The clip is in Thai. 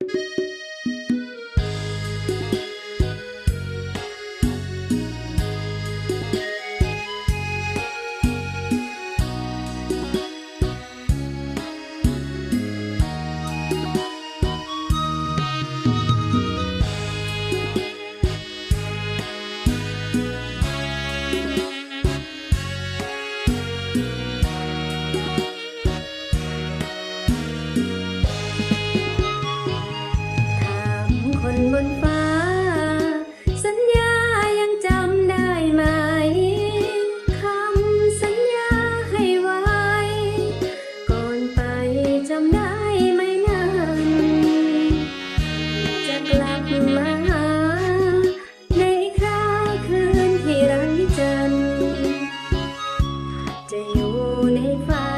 you. มาในคราคืนที่ไร้จันจะอยู่ในฝัน